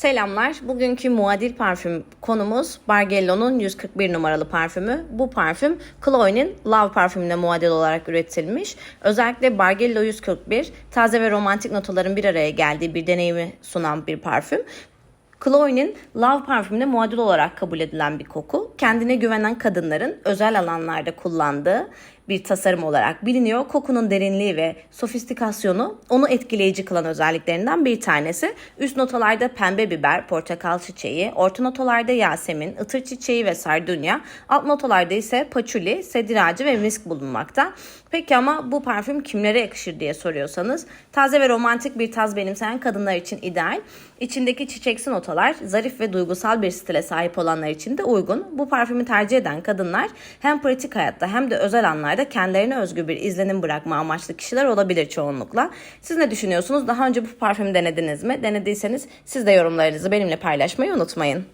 Selamlar. Bugünkü muadil parfüm konumuz Bargello'nun 141 numaralı parfümü. Bu parfüm Chloe'nin Love parfümüne muadil olarak üretilmiş. Özellikle Bargello 141 taze ve romantik notaların bir araya geldiği bir deneyimi sunan bir parfüm. Chloe'nin Love parfümüne muadil olarak kabul edilen bir koku. Kendine güvenen kadınların özel alanlarda kullandığı bir tasarım olarak biliniyor. Kokunun derinliği ve sofistikasyonu onu etkileyici kılan özelliklerinden bir tanesi. Üst notalarda pembe biber, portakal çiçeği, orta notalarda yasemin, ıtır çiçeği ve sardunya, alt notalarda ise paçuli, sedir ağacı ve misk bulunmakta. Peki ama bu parfüm kimlere yakışır diye soruyorsanız taze ve romantik bir taz benimseyen kadınlar için ideal. İçindeki çiçeksi notalar zarif ve duygusal bir stile sahip olanlar için de uygun. Bu parfümü tercih eden kadınlar hem pratik hayatta hem de özel anlarda kendilerine özgü bir izlenim bırakma amaçlı kişiler olabilir çoğunlukla. Siz ne düşünüyorsunuz? Daha önce bu parfümü denediniz mi? Denediyseniz siz de yorumlarınızı benimle paylaşmayı unutmayın.